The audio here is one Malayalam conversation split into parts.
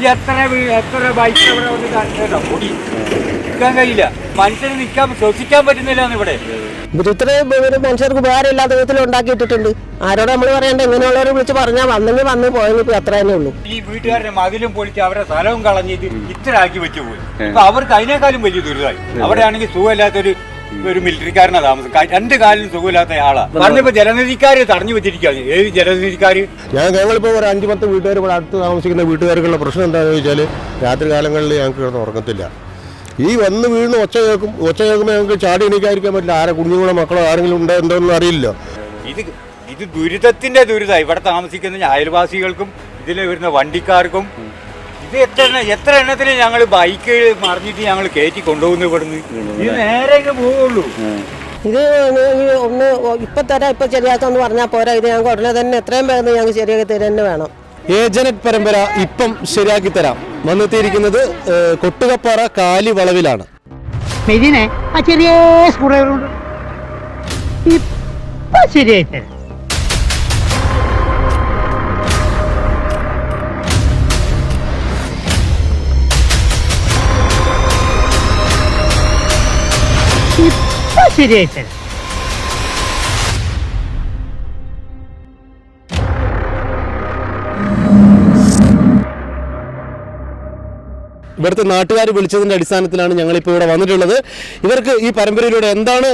ഇത് എത്ര എത്ര ബൈക്ക് ഇവിടെ വന്ന് കാണിച്ചോ പൊടി? നിൽക്കാൻ കഴിയില്ല. മനുഷ്യന് നിൽക്കാൻ ശ്വസിക്കാൻ പറ്റുന്നില്ല ഇവിടെ. ഇത്രയും മനുഷ്യർക്ക് ഉപകാരമില്ലാത്ത വിധത്തിൽ ഉണ്ടാക്കിയിട്ടിട്ടുണ്ട്. ആരോട് നമ്മൾ പറയണ്ട ഇങ്ങനെയുള്ളവരെ വിളിച്ച് പറഞ്ഞാൽ വന്നെങ്കിൽ വന്ന് പോയെങ്കിൽ ഇപ്പൊ അത്ര തന്നെ ഉള്ളൂ. ഈ വീട്ടുകാരുടെ മതിലും പൊളിച്ച് അവരെ സ്ഥലവും കളഞ്ഞിട്ട് ഇത്ര ആക്കി വെച്ചു പോയി. അപ്പൊ അവർക്ക് അതിനേക്കാളും വലിയ ദുരിതമായി. അവിടെ ആണെങ്കിൽ സുഖമില്ലാത്തൊരു ഒരു മിലിറ്ററിക്കാരനാ താമസം. രണ്ട് കാലിലും സുഖമില്ലാത്ത ആളാ. പറഞ്ഞപ്പോ ജലനിധിക്കാര് തടഞ്ഞു വെച്ചിരിക്കുകയാണ്. ഏത് ജലനിധിക്കാര് ഞാൻ ഞങ്ങളിപ്പോ ഒരു അഞ്ചു പത്ത് വീട്ടുകാർ ഇവിടെ അടുത്ത് താമസിക്കുന്ന വീട്ടുകാർക്കുള്ള പ്രശ്നം എന്താണെന്ന് വെച്ചാൽ രാത്രി കാലങ്ങളിൽ ഞങ്ങൾക്ക് കിടന്ന് ഉറങ്ങത്തില്ല ഈ വന്ന് വീണ് ഒച്ച കേൾക്കും ഒച്ച കേൾക്കുമ്പോൾ ഞങ്ങൾക്ക് ചാടി എണീക്കാതിരിക്കാൻ പറ്റില്ല. ആരെ കുഞ്ഞുങ്ങളോ മക്കളോ ആരെങ്കിലും ഉണ്ടോ എന്തോന്നും അറിയില്ല ഇത് ഇത് ദുരിതത്തിന്റെ ദുരിതം. ഇവിടെ താമസിക്കുന്ന അയൽവാസികൾക്കും ഇതിൽ വരുന്ന വണ്ടിക്കാർക്കും ഇത് എത്ര എണ്ണ- എത്ര എണ്ണത്തിന് ഞങ്ങൾ ബൈക്ക് മറിഞ്ഞിട്ട് ഞങ്ങൾ കയറ്റി കൊണ്ടുപോകുന്നു ഇവിടുന്ന്? ഇത് നേരെ ഇങ്ങ് പോവുള്ളൂ. ഇത് ഒന്ന് ഇപ്പൊ തരാം ഇപ്പൊ ശരിയാക്കാന്ന് പറഞ്ഞാൽ പോരാ. ഇത് ഞങ്ങൾക്ക് ഉടനെ തന്നെ എത്രയും വേഗം ഞങ്ങൾക്ക് ശരിയാക്കി തരുക തന്നെ വേണം. ഏജനറ്റ് പരമ്പര ഇപ്പം ശരിയാക്കി തരാം. വന്നെത്തിയിരിക്കുന്നത് ഏഹ്, കൊട്ടുകപ്പാറ കാലി വളവിലാണ്. മെതിനെ ആ ചെറിയ സ്കൂളുകളുണ്ട് ഇപ്പൊ ശരിയായി ഇപ്പൊ ശരിയായി തരാം. ഇവിടുത്തെ നാട്ടുകാർ വിളിച്ചതിന്റെ അടിസ്ഥാനത്തിലാണ് ഞങ്ങളിപ്പോൾ ഇവിടെ വന്നിട്ടുള്ളത്. ഇവർക്ക് ഈ പരമ്പരയിലൂടെ എന്താണ്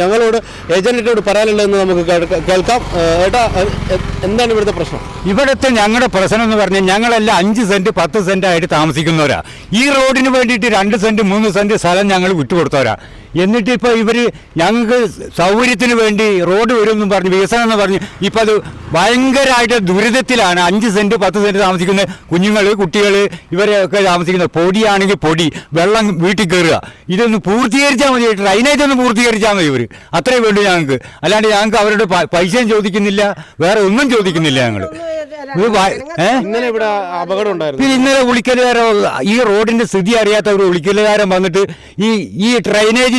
ഞങ്ങളോട് ഏജന്റിനോട് പറയാനുള്ളതെന്ന് നമുക്ക് കേൾക്കാം. ഏട്ടാ എന്താണ് ഇവിടുത്തെ പ്രശ്നം? ഇവിടുത്തെ ഞങ്ങളുടെ പ്രശ്നം എന്ന് പറഞ്ഞാൽ ഞങ്ങളെല്ലാം അഞ്ച് സെന്റ് പത്ത് സെന്റ് ആയിട്ട് താമസിക്കുന്നവരാ. ഈ റോഡിന് വേണ്ടിയിട്ട് രണ്ട് സെന്റ് മൂന്ന് സെന്റ് സ്ഥലം ഞങ്ങൾ വിട്ടുകൊടുത്തവരാ. എന്നിട്ട് ഇപ്പോൾ ഇവർ ഞങ്ങൾക്ക് സൗകര്യത്തിന് വേണ്ടി റോഡ് വരുമെന്നും പറഞ്ഞ് വികസനം എന്ന് പറഞ്ഞ്. ഇപ്പോൾ അത് ഭയങ്കരമായിട്ട് ദുരിതത്തിലാണ്. അഞ്ച് സെന്റ് പത്ത് സെന്റ് താമസിക്കുന്ന കുഞ്ഞുങ്ങൾ കുട്ടികൾ ഇവരെയൊക്കെ താമസിക്കുന്നത് പൊടിയാണെങ്കിൽ പൊടി വെള്ളം വീട്ടിൽ കയറുക. ഇതൊന്ന് പൂർത്തീകരിച്ചാൽ മതി ഡ്രൈനേജ് ഒന്ന് പൂർത്തീകരിച്ചാൽ മതി ഇവർ അത്രയും വേണ്ടു ഞങ്ങൾക്ക്. അല്ലാണ്ട് ഞങ്ങൾക്ക് അവരുടെ പൈസയും ചോദിക്കുന്നില്ല വേറെ ഒന്നും ചോദിക്കുന്നില്ല ഞങ്ങൾ ഇത് ഭയ- ഏ? ഇന്നലെ ഇവിടെ അപകടം ഉണ്ടായിരുന്നു. പിന്നെ ഇന്നലെ വിളിക്കലുകാരോ ഈ റോഡിന്റെ സ്ഥിതി അറിയാത്തവർ വിളിക്കലുകാരൻ വന്നിട്ട് ഈ ഈ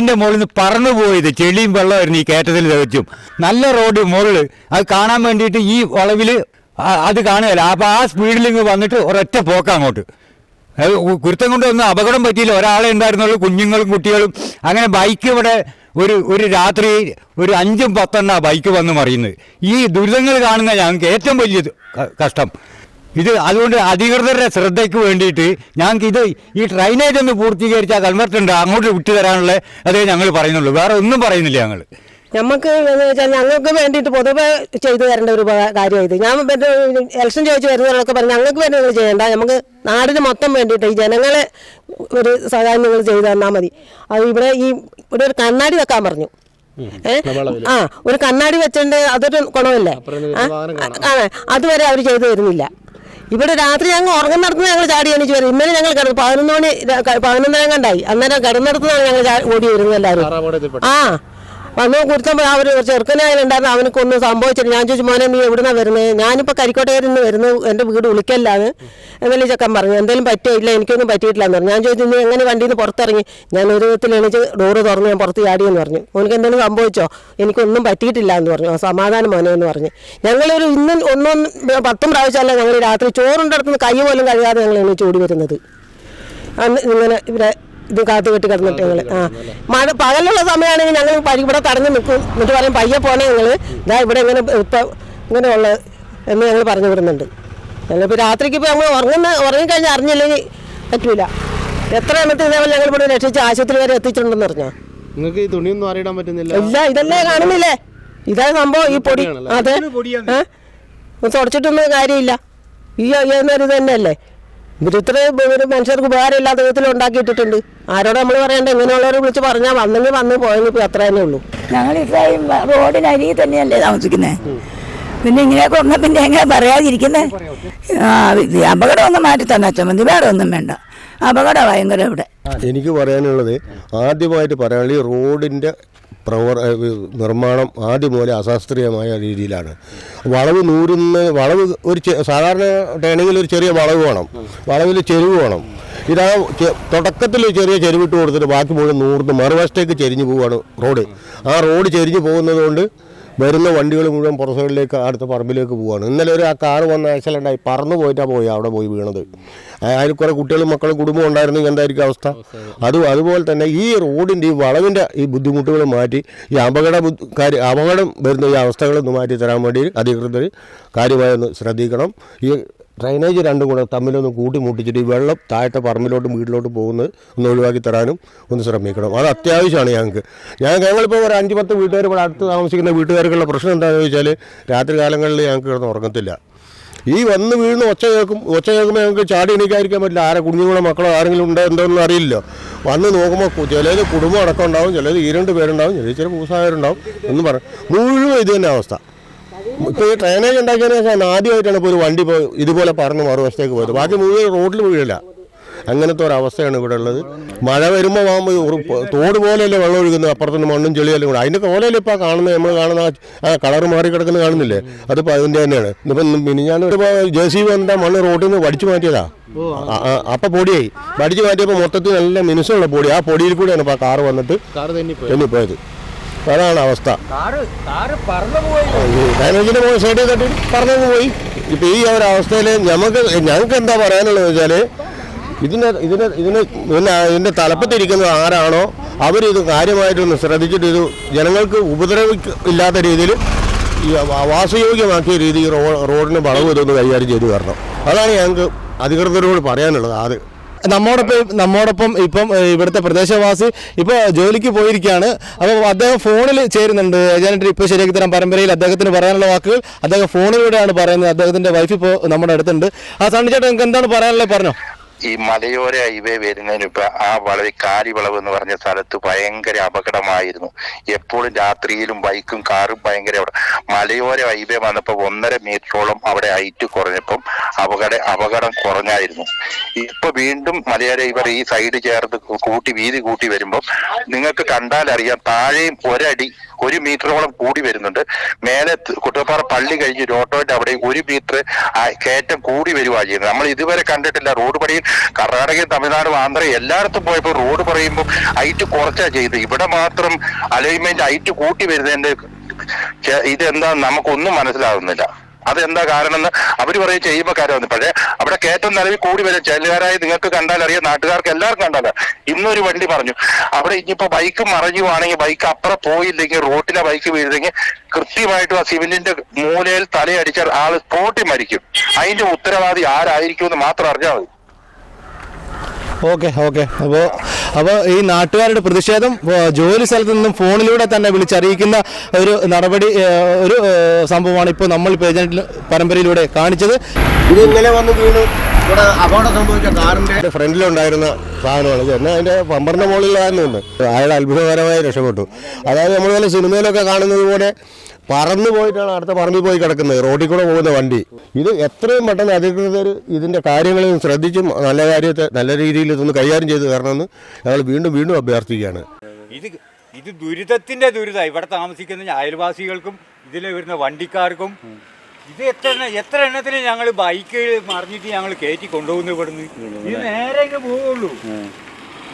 ഡ്രൈനേജിന്റെ മുകളിൽ നിന്ന് പറന്നു പോയത് ചെളിയും വെള്ളമായിരുന്നു ഈ കയറ്റത്തിൽ തികച്ചും. നല്ല റോഡ് മുകളിൽ. അത് കാണാൻ വേണ്ടിയിട്ട് ഈ വളവിൽ അത് കാണുകയില്ല. അപ്പൊ ആ സ്പീഡിൽ ഇങ്ങ് വന്നിട്ട് ഒരൊറ്റ പോക്ക അങ്ങോട്ട്. കുരുത്തം കൊണ്ടൊന്നും അപകടം പറ്റിയില്ല. ഒരാളെ ഉണ്ടായിരുന്നുള്ളൂ കുഞ്ഞുങ്ങളും കുട്ടികളും. അങ്ങനെ ബൈക്ക് ഇവിടെ ഒരു ഒരു രാത്രി ഒരു അഞ്ചും പത്തെണ്ണ ബൈക്ക് വന്ന് മറിയുന്നത്. ഈ ദുരിതങ്ങൾ കാണുന്ന ഞങ്ങൾക്ക് ഏറ്റവും വലിയ കഷ്ടം. ഇത് അതുകൊണ്ട് അധികൃതരുടെ ശ്രദ്ധയ്ക്ക് വേണ്ടിയിട്ട് ഞങ്ങൾക്ക് ഇത് ഈ ഡ്രൈനേജ് ഒന്ന് പൂർത്തീകരിച്ചാൽ കൺവെർട്ട് ഉണ്ട് അങ്ങോട്ട് വിട്ടു തരാനുള്ള അതേ ഞങ്ങൾ പറയുന്നുള്ളൂ. വേറെ ഒന്നും പറയുന്നില്ല ഞങ്ങൾ. നമുക്ക് എന്ന് വെച്ചാൽ ഞങ്ങൾക്ക് വേണ്ടിയിട്ട് പൊതുവെ ചെയ്തു തരേണ്ട ഒരു കാര്യം ഇത്. ഞാൻ ഇലക്ഷൻ ചോദിച്ചു വരുന്നവരൊക്കെ പറഞ്ഞു ഞങ്ങൾക്ക് വേണ്ടി നിങ്ങൾ ചെയ്യേണ്ട നമുക്ക് നാടിന് മൊത്തം വേണ്ടിയിട്ട് ഈ ജനങ്ങളെ ഒരു സഹായം നിങ്ങൾ ചെയ്തു തന്നാൽ മതി. അത് ഇവിടെ ഈ ഇവിടെ ഒരു കണ്ണാടി വെക്കാൻ പറഞ്ഞു? ആ ഒരു കണ്ണാടി വെച്ചിട്ട് അതൊരു ഗുണമല്ലേ? ആ? ആ അതുവരെ അവർ ചെയ്തു തരുന്നില്ല. ഇവിടെ രാത്രി ഞങ്ങൾ ഉറങ്ങുന്നിടത്ത് ഞങ്ങൾ ചാടി എണീച്ച് വരും. ഇന്നലെ ഞങ്ങൾ കിടന്നു പതിനൊന്ന് മണി പതിനൊന്നര കണ്ടായി അന്നേരം കിടന്നിടത്തുനിന്നാണ് ഞങ്ങൾ ഓടി വരുന്നത് എല്ലാവരും. ആ വന്ന്. കൊടുത്തപ്പോൾ അവർ ചെറുക്കനായാലുണ്ടായിരുന്നു അവനക്കൊന്നും സംഭവിച്ചില്ല ഞാൻ ചോദിച്ചു മോനെ നീ എവിടുന്നാ വരുന്നത് ഞാനിപ്പോൾ കരിക്കോട്ടയിൽ നിന്ന് വരുന്നു. എന്റെ വീട് വിളിക്കല്ലാന്ന് എന്നല്ലേ ചെക്കൻ പറഞ്ഞു. എന്തെങ്കിലും പറ്റിയില്ല എനിക്കൊന്നും പറ്റിയിട്ടില്ല എന്ന് പറഞ്ഞു. ഞാൻ ചോദിച്ചു നീ എങ്ങനെ വണ്ടിയിൽ നിന്ന് പുറത്തിറങ്ങി? ഞാൻ ഒരു വിധത്തിൽ എണീച്ച് ഡോറ് തുറന്ന് ഞാൻ പുറത്ത് ചാടിയെന്ന് പറഞ്ഞു. അവനക്ക് എന്തെങ്കിലും സംഭവിച്ചോ? എനിക്കൊന്നും പറ്റിയിട്ടില്ല എന്ന് പറഞ്ഞു സമാധാനം മോനെ എന്ന് പറഞ്ഞു. ഞങ്ങളൊരു ഇന്നും ഒന്നും പത്തും പ്രാവശ്യമല്ല ഞങ്ങൾ രാത്രി ചോറുണ്ടടുത്തുനിന്ന് കൈ പോലും കഴിയാതെ ഞങ്ങൾ എണീച്ച് ഓടി വരുന്നത്. അന്ന് ഇങ്ങനെ ഇവിടെ ഇത് കാത്തു കെട്ടി കിടന്നിട്ട് ഞങ്ങൾ ആ. മഴ പകലുള്ള സമയമാണെങ്കിൽ ഞങ്ങൾ പരി- ഇവിടെ തടഞ്ഞു നിൽക്കും. എന്നിട്ട് പറയും പയ്യെ പോണേ ഞങ്ങൾ ഇതാ ഇവിടെ ഇങ്ങനെ ഇപ്പം ഇങ്ങനെയുള്ള എന്ന് ഞങ്ങൾ പറഞ്ഞു വിടുന്നുണ്ട്. ഞങ്ങളിപ്പോൾ രാത്രിക്ക് ഇപ്പോൾ ഞങ്ങൾ ഉറങ്ങുന്ന ഉറങ്ങിക്കഴിഞ്ഞാൽ അറിഞ്ഞില്ലെങ്കിൽ പറ്റൂല. എത്ര എണ്ണത്തിൽ ഇതേപോലെ ഞങ്ങൾ ഇവിടെ രക്ഷിച്ച് ആശുപത്രി വരെ എത്തിച്ചിട്ടുണ്ടെന്ന് പറഞ്ഞാൽ നിങ്ങൾക്ക് ഈ തുണിയൊന്നും അറിയിടാൻ പറ്റുന്നില്ല? ഇല്ല ഇതല്ലേ കാണുന്നില്ലേ? ഇതാ സംഭവം. ഈ പൊടി അതെ. ഏഹ് തുടച്ചിട്ടൊന്നും കാര്യമില്ല. ഈ ചെയ്യുന്നൊരു ഇത് തന്നെയല്ലേ ഇവർ ഇത്രയും ഒരു മനുഷ്യർക്ക് ഉപകാരമില്ലാത്ത വിധത്തിൽ ഉണ്ടാക്കിയിട്ടിട്ടുണ്ട്. ആരോട് നമ്മൾ പറയണ്ട ഇങ്ങനെയുള്ളവരെ വിളിച്ച് പറഞ്ഞാൽ വന്നെങ്കിൽ വന്ന് പോയെങ്കിൽ ഇപ്പോൾ അത്ര തന്നെ ഉള്ളൂ. ഞങ്ങൾ ഇത്രയും റോഡിനരികിൽ തന്നെയല്ലേ താമസിക്കുന്നത് പിന്നെ ഇങ്ങനെ കൊന്ന പിന്നെ എങ്ങനെ ഇത് അപകടം ഒന്ന് മാറ്റി തന്നെ അച്ഛൻ മതി. വേറെ ഒന്നും വേണ്ട. അപകടം ഭയങ്കര ഇവിടെ. എനിക്ക് പറയാനുള്ളത് ആദ്യമായിട്ട് പറയാനുള്ള ഈ റോഡിന്റെ പ്രവർ നിർമ്മാണം ആദ്യം മുതലേ അശാസ്ത്രീയമായ രീതിയിലാണ്. വളവ് നൂറുന്ന വളവ് ഒരു സാധാരണ ടേണിങ്ങിൽ ഒരു ചെറിയ വളവ് വേണം. വളവിൽ ചെരുവ് വേണം. ഇതാ തുടക്കത്തിൽ ചെറിയ ചെരുവിട്ട് കൊടുത്തിട്ട് ബാക്കി മുഴുവൻ നൂറിന് മറുവശത്തേക്ക് ചെരിഞ്ഞു പോവുകയാണ് റോഡ്. ആ റോഡ് ചെരിഞ്ഞു പോകുന്നത് കൊണ്ട് വരുന്ന വണ്ടികൾ മുഴുവൻ പുറസൈഡിലേക്ക് അടുത്ത പറമ്പിലേക്ക് പോവാണ്. ഇന്നലെ ഒരു ആ കാറ് വന്ന ആക്സിഡന്റായി പറന്നു പോയിട്ടാണ് പോയി അവിടെ പോയി വീണത്. അതിൽ കുറേ കുട്ടികളും മക്കളും കുടുംബം ഉണ്ടായിരുന്നെങ്കിൽ എന്തായിരിക്കും അവസ്ഥ? അത് അതുപോലെ തന്നെ ഈ റോഡിന്റെ ഈ വളവിന്റെ ഈ ബുദ്ധിമുട്ടുകൾ മാറ്റി ഈ അപകട കാര്യ അപകടം വരുന്ന ഈ അവസ്ഥകളൊന്ന് മാറ്റി തരാൻ വേണ്ടി അധികൃതർ കാര്യമായൊന്ന് ശ്രദ്ധിക്കണം. ഈ ഡ്രൈനേജ് രണ്ടും കൂടെ തമ്മിലൊന്ന് കൂട്ടിമുട്ടിച്ചിട്ട് ഈ വെള്ളം താഴത്തെ പറമ്പിലോട്ടും വീട്ടിലോട്ടും പോകുന്നത് ഒന്ന് ഒഴിവാക്കി തരാനും ഒന്ന് ശ്രമിക്കണം. അത് അത്യാവശ്യമാണ് ഞങ്ങൾക്ക്. ഞാൻ ഞങ്ങളിപ്പോൾ ഒരു അഞ്ച് പത്ത് വീട്ടുകാർ ഇവിടെ അടുത്ത് താമസിക്കുന്ന വീട്ടുകാർക്കുള്ള പ്രശ്നം എന്താണെന്ന് വെച്ചാൽ രാത്രി കാലങ്ങളിൽ ഞങ്ങൾക്ക് കിടന്ന് ഉറങ്ങത്തില്ല. ഈ വന്ന് വീഴുന്ന ഒച്ച കേൾക്കും ഒച്ച കേൾക്കുമ്പോൾ ഞങ്ങൾക്ക് ചാടി എണീക്കാതിരിക്കാൻ പറ്റില്ല. ആരെ കുഞ്ഞുങ്ങളോ മക്കളോ ആരെങ്കിലും ഉണ്ടോ എന്തോന്നും അറിയില്ല വന്ന് നോക്കുമ്പോൾ ചിലത് കുടുംബം അടക്കം ഉണ്ടാവും ചിലത് ഈ രണ്ട് പേരുണ്ടാവും ചിലത് ചില പൂസായവരുണ്ടാവും എന്ന് പറയും മുഴുവൻ ഇത് തന്നെ അവസ്ഥ. ഇപ്പോൾ ഈ ഡ്രൈനേജ് ഉണ്ടാക്കിയതിന് ശേഷം ആദ്യമായിട്ടാണ് ഇപ്പോൾ ഒരു വണ്ടി ഇപ്പോൾ ഇതുപോലെ പറന്ന് മറുവശത്തേക്ക് പോയത്. ബാക്കി മുഴുവൻ റോഡിൽ വീഴില്ല. അങ്ങനത്തെ ഒരു അവസ്ഥയാണ് ഇവിടെ ഉള്ളത്. മഴ വരുമ്പോൾ ആകുമ്പോൾ തോട് പോലെയല്ലേ വെള്ളം ഒഴുകുന്നത്? അപ്പുറത്തുനിന്ന് മണ്ണും ചെളിയെല്ലാം കൂടെ. അതിന്റെ കോലല്ലേ ഇപ്പോൾ കാണുന്നത്? നമ്മൾ കാണുന്ന ആ- കളർ മാറി കിടക്കുന്നത് കാണുന്നില്ലേ? അതിപ്പോൾ അതിന്റെ തന്നെയാണ്. ഇപ്പം ഞാൻ ഇപ്പോൾ ജെ സി ബി വന്നിട്ട് മണ്ണ് റോഡിൽ നിന്ന് വടിച്ചു മാറ്റിയതാ. അപ്പം പൊടിയായി. വടിച്ചു മാറ്റിയപ്പോൾ മൊത്തത്തിൽ നല്ല മിനുസമുള്ള പൊടി. ആ പൊടിയിൽ കൂടെയാണ് ഇപ്പോൾ ആ കാറ് വന്നിട്ട് പോയത് അതാണ് അവസ്ഥ. പോയി ഡൈനേജിന്റെ മുകളിൽ സൈഡിൽ തട്ടി പറഞ്ഞു പോയി. ഇപ്പൊ ഈ ഒരു അവസ്ഥയിൽ ഞങ്ങൾക്ക് ഞങ്ങൾക്ക് എന്താ പറയാനുള്ളത് വെച്ചാൽ ഇതിന് ഇതിന് ഇതിന് പിന്നെ ഇതിന്റെ തലപ്പത്തിരിക്കുന്നത് ആരാണോ അവരിത് കാര്യമായിട്ടൊന്ന് ശ്രദ്ധിച്ചിട്ട് ഇത് ജനങ്ങൾക്ക് ഉപദ്രവിക്ക ഇല്ലാത്ത രീതിയിൽ ഈ വാസയോഗ്യമാക്കിയ രീതിയിൽ റോഡിന് വളവ് ഇതൊന്ന് കൈകാര്യം ചെയ്തു തരണം. അതാണ് ഞങ്ങൾക്ക് അധികൃതരോട് പറയാനുള്ളത് അത് നമ്മോടൊപ്പം നമ്മോടൊപ്പം ഇപ്പം ഇവിടുത്തെ പ്രദേശവാസി ഇപ്പോൾ ജോലിക്ക് പോയിരിക്കുകയാണ്. അപ്പോൾ അദ്ദേഹം ഫോണിൽ ചേരുന്നുണ്ട്. ഏജാനിട്ട് ഇപ്പോൾ ശരിയാക്കി തരാൻ പരമ്പരയിൽ അദ്ദേഹത്തിന് പറയാനുള്ള വാക്കുകൾ അദ്ദേഹം ഫോണിലൂടെയാണ് പറയുന്നത്. അദ്ദേഹത്തിന്റെ വൈഫ് ഇപ്പോ നമ്മുടെ അടുത്തുണ്ട്. ആ സണ്ണിച്ചേട്ടൻ നിങ്ങൾക്ക് എന്താണ് പറയാനുള്ളത്? പറഞ്ഞോ. ഈ മലയോര ഹൈവേ വരുന്നതിന് ഇപ്പൊ ആ വളവ് കാലിവളവ് എന്ന് പറഞ്ഞ സ്ഥലത്ത് ഭയങ്കര അപകടമായിരുന്നു. എപ്പോഴും രാത്രിയിലും ബൈക്കും കാറും ഭയങ്കര മലയോര ഹൈവേ വന്നപ്പോ ഒന്നര മീറ്ററോളം അവിടെ ഹൈറ്റ് കുറഞ്ഞപ്പം അപകട അപകടം കുറഞ്ഞായിരുന്നു. ഇപ്പൊ വീണ്ടും മലയോര ഹൈവേ ഈ സൈഡ് ചേർത്ത് കൂട്ടി വീതി കൂട്ടി വരുമ്പോൾ നിങ്ങൾക്ക് കണ്ടാൽ അറിയാം താഴെയും ഒരടി ഒരു മീറ്ററോളം കൂടി വരുന്നുണ്ട്. മേലെ കുട്ടപ്പാറ പള്ളി കഴിഞ്ഞ് ഓട്ടോയുടെ അവിടെ ഒരു മീറ്റർ കയറ്റം കൂടി വരുവാ ചെയ്യുന്നത്. നമ്മൾ ഇതുവരെ കണ്ടിട്ടില്ല. റോഡ് പണിയിൽ കർണാടകയും തമിഴ്നാടും ആന്ധ്രയും എല്ലായിടത്തും പോയപ്പോൾ റോഡ് പറയുമ്പോൾ ഹൈറ്റ് കുറച്ചാ ചെയ്ത് ഇവിടെ മാത്രം അലൈൻമെന്റ് ഹൈറ്റ് കൂട്ടി വരുന്നതിന്റെ ഇതെന്താ നമുക്കൊന്നും മനസ്സിലാവുന്നില്ല. അതെന്താ കാരണം എന്ന് അവർ പറയും ചെയ്യുമ്പോൾ കാര്യമാണ് പക്ഷേ അവിടെ കയറ്റം നിലവിൽ കൂടി വരും. ചെല്ലുകാരായി നിങ്ങൾക്ക് കണ്ടാൽ അറിയാം നാട്ടുകാർക്ക് എല്ലാവർക്കും കണ്ടാൽ ഇന്നൊരു വണ്ടി പറഞ്ഞു അവിടെ ഇനിയിപ്പോ ബൈക്ക് മറഞ്ഞുവാണെങ്കിൽ ബൈക്ക് അപ്പുറം പോയില്ലെങ്കിൽ റോട്ടിലെ ബൈക്ക് വീഴുന്നെങ്കിൽ കൃത്യമായിട്ടും ആ സിവിലിന്റെ മൂലയിൽ തലയടിച്ചാൽ ആൾ സ്പോട്ടിൽ മരിക്കും. അതിന്റെ ഉത്തരവാദി ആരായിരിക്കും എന്ന് മാത്രം അറിഞ്ഞാൽ മതി. Okay okay. അപ്പോൾ അപ്പോൾ ഈ നാട്ടുകാരുടെ പ്രതിഷേധം ജോലി സ്ഥലത്ത് നിന്നും ഫോണിലൂടെ തന്നെ വിളിച്ചറിയിക്കുന്ന ഒരു നടപടി ഒരു സംഭവമാണ് ഇപ്പോൾ നമ്മൾ പേജന്റ് പരമ്പരയിലൂടെ കാണിച്ചത്. ഇത് ഇന്നലെ വന്ന് വീണ് ഇവിടെ അപകടം സംഭവിച്ച കാറിന്റെ ഫ്രണ്ടിലുണ്ടായിരുന്ന സാധനമാണ്. ഇത് അതിന്റെ അതിന്റെ പമ്പറിന്റെ മുകളിലായിരുന്നുണ്ട് അയാൾ അത്ഭുതകരമായി രക്ഷപ്പെട്ടു. അതായത് നമ്മൾ സിനിമയിലൊക്കെ കാണുന്നത് പോലെ പറന്നു പോയിട്ടാണ് അടുത്ത പറമ്പിൽ പോയി കിടക്കുന്നത്. റോഡിൽ കൂടെ പോകുന്ന വണ്ടി. ഇത് എത്രയും പെട്ടെന്ന് അധികൃതർ ഇതിന്റെ കാര്യങ്ങളിൽ ശ്രദ്ധിച്ചും നല്ല കാര്യത്തെ നല്ല രീതിയിൽ ഇതൊന്ന് കൈകാര്യം ചെയ്ത് തരണമെന്ന് ഞങ്ങൾ വീണ്ടും വീണ്ടും അഭ്യർത്ഥിക്കുകയാണ്. ഇത് ഇത് ദുരിതത്തിന്റെ ദുരിതം. ഇവിടെ താമസിക്കുന്ന അയൽവാസികൾക്കും ഇതിൽ വരുന്ന വണ്ടിക്കാർക്കും ഇത് എത്ര എത്ര എണ്ണത്തിന് ഞങ്ങൾ ബൈക്ക് മറിഞ്ഞിട്ട് ഞങ്ങൾ കയറ്റി കൊണ്ടുപോകുന്നു ഇവിടുന്ന്? ഇത് നേരെ പോവുള്ളൂ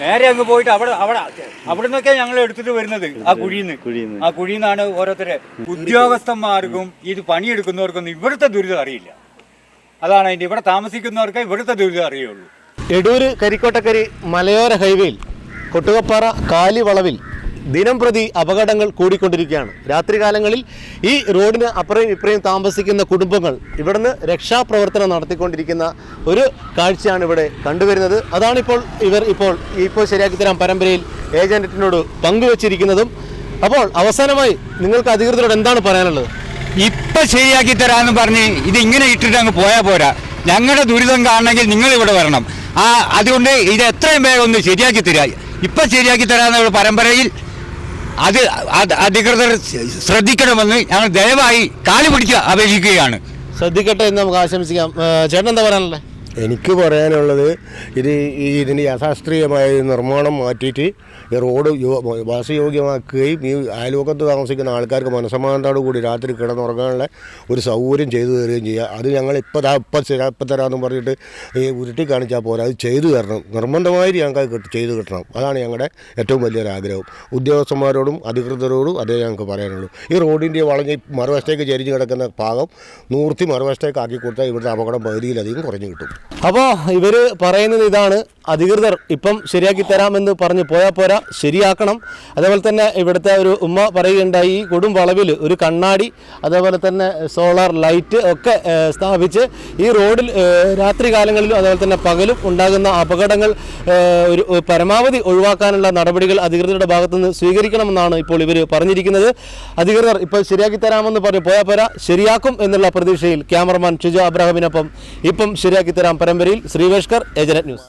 നേരെ അങ്ങ് പോയിട്ട് അവിടെ അവിടെ അവിടെ നിന്നൊക്കെ ഞങ്ങൾ എടുത്തിട്ട് വരുന്നത് ആ കുഴിന്ന് ആ കുഴിയിൽ നിന്നാണ് ഓരോരുത്തരെ. ഉദ്യോഗസ്ഥന്മാർക്കും ഇത് പണിയെടുക്കുന്നവർക്കൊന്നും ഇവിടുത്തെ ദുരിതം അറിയില്ല. അതാണ് അതിന്റെ ഇവിടെ താമസിക്കുന്നവർക്ക് ഇവിടുത്തെ ദുരിതം അറിയുള്ളൂ. എടൂര് കരിക്കോട്ടക്കരി മലയോര ഹൈവേയിൽ കൊട്ടുകപ്പാറ കാലിവളവിൽ ദിനം പ്രതി അപകടങ്ങൾ കൂടിക്കൊണ്ടിരിക്കുകയാണ്. രാത്രികാലങ്ങളിൽ ഈ റോഡിന് അപ്പുറയും ഇപ്പുറയും താമസിക്കുന്ന കുടുംബങ്ങൾ ഇവിടുന്ന് രക്ഷാപ്രവർത്തനം നടത്തിക്കൊണ്ടിരിക്കുന്ന ഒരു കാഴ്ചയാണ് ഇവിടെ കണ്ടുവരുന്നത്. അതാണിപ്പോൾ ഇവർ ഇപ്പോൾ ഇപ്പോൾ ശരിയാക്കി തരാൻ പരമ്പരയിൽ ഏജന്റിനോട് പങ്കുവച്ചിരിക്കുന്നതും. അപ്പോൾ അവസാനമായി നിങ്ങൾക്ക് അധികൃതരോട് എന്താണ് പറയാനുള്ളത്? ഇപ്പൊ ശരിയാക്കി തരാന്ന് പറഞ്ഞ് ഇത് ഇങ്ങനെ ഇട്ടിട്ട് അങ്ങ് പോയാൽ പോരാ. ഞങ്ങളുടെ ദുരിതം കാണണമെങ്കിൽ നിങ്ങൾ ഇവിടെ വരണം. ആ അതുകൊണ്ട് ഇത് എത്രയും വേഗം ഒന്ന് ശരിയാക്കി തരിക ഇപ്പൊ ശരിയാക്കി തരാമെന്നുള്ള പരമ്പരയിൽ അത് അധികൃതർ ശ്രദ്ധിക്കണമെന്ന് ഞങ്ങൾ ദയവായി കാലു പിടിച്ച് അപേക്ഷിക്കുകയാണ്. ശ്രദ്ധിക്കട്ടെ എന്ന് നമുക്ക് ആശംസിക്കാം. ചേട്ടൻ എന്താ പറയാനുള്ളത്? എനിക്ക് പറയാനുള്ളത് ഇത് ഈ ഇതിന്റെ അശാസ്ത്രീയമായ നിർമ്മാണം മാറ്റിയിട്ട് ഈ റോഡ് വാസയോഗ്യമാക്കുകയും ഈ അയൽവക്കത്ത് താമസിക്കുന്ന ആൾക്കാർക്ക് മനസ്സമാനത്തോടു കൂടി രാത്രി കിടന്നുറങ്ങാനുള്ള ഒരു സൗകര്യം ചെയ്തു തരികയും ചെയ്യുക അത് ഞങ്ങൾ ഇപ്പോൾ താ ഇപ്പം ഇപ്പം തരാമെന്ന് പറഞ്ഞിട്ട് ഈ ഉരുട്ടി കാണിച്ചാൽ പോരാ. അത് ചെയ്തു തരണം. നിർബന്ധമായിട്ട് ഞങ്ങൾക്ക് അത് ചെയ്തു കിട്ടണം. അതാണ് ഞങ്ങളുടെ ഏറ്റവും വലിയൊരു ആഗ്രഹം. ഉദ്യോഗസ്ഥന്മാരോടും അധികൃതരോടും അതേ ഞങ്ങൾക്ക് പറയാനുള്ളൂ. ഈ റോഡിന്റെ വളഞ്ഞ് മറുവശത്തേക്ക് ചരിഞ്ഞ് കിടക്കുന്ന ഭാഗം നൂർത്തി മറുവശത്തേക്ക് ആക്കി കൊടുത്താൽ ഇവിടുത്തെ അപകടം പകുതിയിലധികം കുറഞ്ഞു കിട്ടും. അപ്പോൾ ഇവർ പറയുന്നത് ഇതാണ്. അധികൃതർ ഇപ്പം ശരിയാക്കി തരാമെന്ന് പറഞ്ഞ് പോയാൽ പോരാ. ശരിയാക്കണം. അതേപോലെ തന്നെ ഇവിടുത്തെ ഒരു ഉമ്മ പറയുകയുണ്ടായി ഈ കൊടും വളവിൽ ഒരു കണ്ണാടി അതേപോലെ തന്നെ സോളാർ ലൈറ്റ് ഒക്കെ സ്ഥാപിച്ച് ഈ റോഡിൽ രാത്രി കാലങ്ങളിലും അതേപോലെ തന്നെ പകലും ഉണ്ടാകുന്ന അപകടങ്ങൾ ഒരു പരമാവധി ഒഴിവാക്കാനുള്ള നടപടികൾ അധികൃതരുടെ ഭാഗത്തുനിന്ന് സ്വീകരിക്കണമെന്നാണ് ഇപ്പോൾ ഇവർ പറഞ്ഞിരിക്കുന്നത്. അധികൃതർ ഇപ്പോൾ ശരിയാക്കി തരാമെന്ന് പറഞ്ഞു പോയാൽ പോരാ ശരിയാക്കും എന്നുള്ള പ്രതീക്ഷയിൽ ക്യാമറമാൻ ഷിജോ അബ്രാഹിമിനൊപ്പം ഇപ്പം ശരിയാക്കി തരാം. പരമ്പരയിൽ ശ്രീവേഷ്കർ ഏജനറ്റ് ന്യൂസ്.